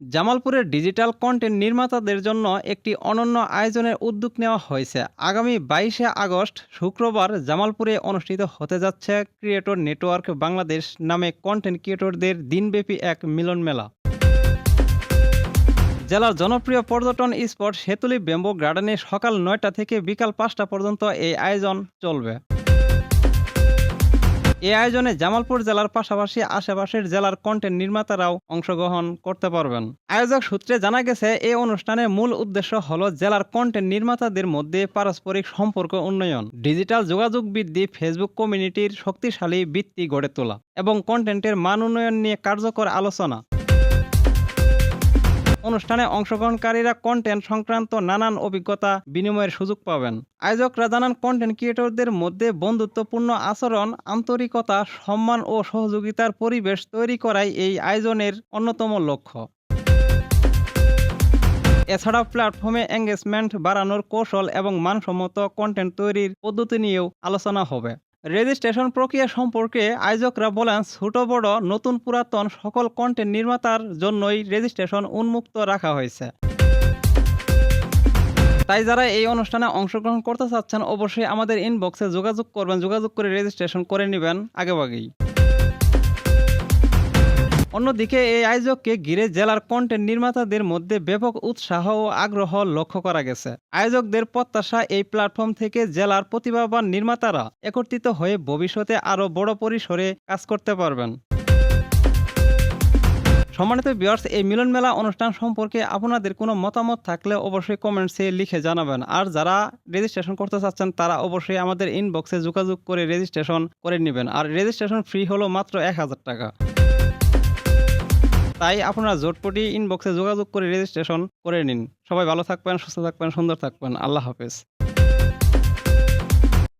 জামালপুরের digital content নির্মাতাদের জন্য একটি অনন্য আয়োজনের উদ্যোগ নেওয়া হয়েছে। আগামী বাইশে আগস্ট শুক্রবার জামালপুরে অনুষ্ঠিত হতে যাচ্ছে ক্রিয়েটর নেটওয়ার্ক বাংলাদেশ নামে কন্টেন্ট ক্রিয়েটরদের দিনব্যাপী এক মিলন মেলা। জেলার জনপ্রিয় পর্যটন স্পট সেতুলি ব্যাম্বো গার্ডেনে সকাল নয়টা থেকে বিকাল পাঁচটা পর্যন্ত এই আয়োজন চলবে। এই আয়োজনে জামালপুর জেলার পাশাপাশি আশেপাশের জেলার কন্টেন্ট নির্মাতারাও অংশগ্রহণ করতে পারবেন। আয়োজক সূত্রে জানা গেছে, এই অনুষ্ঠানের মূল উদ্দেশ্য হল জেলার কন্টেন্ট নির্মাতাদের মধ্যে পারস্পরিক সম্পর্ক উন্নয়ন ডিজিটাল যোগাযোগ বৃদ্ধি ফেসবুক কমিউনিটির শক্তিশালী ভিত্তি গড়ে তোলা এবং কন্টেন্টের মান উন্নয়ন নিয়ে কার্যকর আলোচনা। অনুষ্ঠানে অংশগ্রহণকারীরা কন্টেন্ট সংক্রান্ত নানান অভিজ্ঞতা বিনিময়ের সুযোগ পাবেন। আয়োজকরা জানান কন্টেন্ট ক্রিয়েটরদের মধ্যে বন্ধুত্বপূর্ণ আচরণ, আন্তরিকতা, সম্মান ও সহযোগিতার পরিবেশ তৈরি করাই এই আয়োজনের অন্যতম লক্ষ্য। এছাড়াও প্ল্যাটফর্মে এঙ্গেজমেন্ট বাড়ানোর কৌশল এবং মানসম্মত কন্টেন্ট তৈরির পদ্ধতি নিয়েও আলোচনা হবে। রেজিস্ট্রেশন প্রক্রিয়া সম্পর্কে আয়োজকরা বলেন, ছোট, বড়, নতুন, পুরাতন সকল কন্টেন্ট নির্মাতার জন্যই রেজিস্ট্রেশন উন্মুক্ত রাখা হয়েছে। তাই যারা এই অনুষ্ঠানে অংশগ্রহণ করতে চাচ্ছেন, অবশ্যই আমাদের ইনবক্সে যোগাযোগ করবেন। যোগাযোগ করে রেজিস্ট্রেশন করে নেবেন আগেভাগেই। অন্যদিকে এই আয়োজককে ঘিরে জেলার কন্টেন্ট নির্মাতাদের মধ্যে ব্যাপক উৎসাহ ও আগ্রহ লক্ষ্য করা গেছে। আয়োজকদের প্রত্যাশা এই প্ল্যাটফর্ম থেকে জেলার প্রতিভাবান নির্মাতারা একত্রিত হয়ে ভবিষ্যতে আরও বড় পরিসরে কাজ করতে পারবেন। সম্মানিত বিয়ার্স এই মিলন মেলা অনুষ্ঠান সম্পর্কে আপনাদের কোনো মতামত থাকলে অবশ্যই কমেন্টসে লিখে জানাবেন। আর যারা রেজিস্ট্রেশন করতে চাচ্ছেন, তারা অবশ্যই আমাদের ইনবক্সে যোগাযোগ করে রেজিস্ট্রেশন করে নেবেন। আর রেজিস্ট্রেশন ফ্রি হলো মাত্র এক হাজার টাকা। তাই আপনারা জোটপটি ইনবক্সে যোগাযোগ করে রেজিস্ট্রেশন করে নিন। সবাই ভালো থাকবেন, সুস্থ থাকবেন, সুন্দর থাকবেন। আল্লাহ হাফেজ।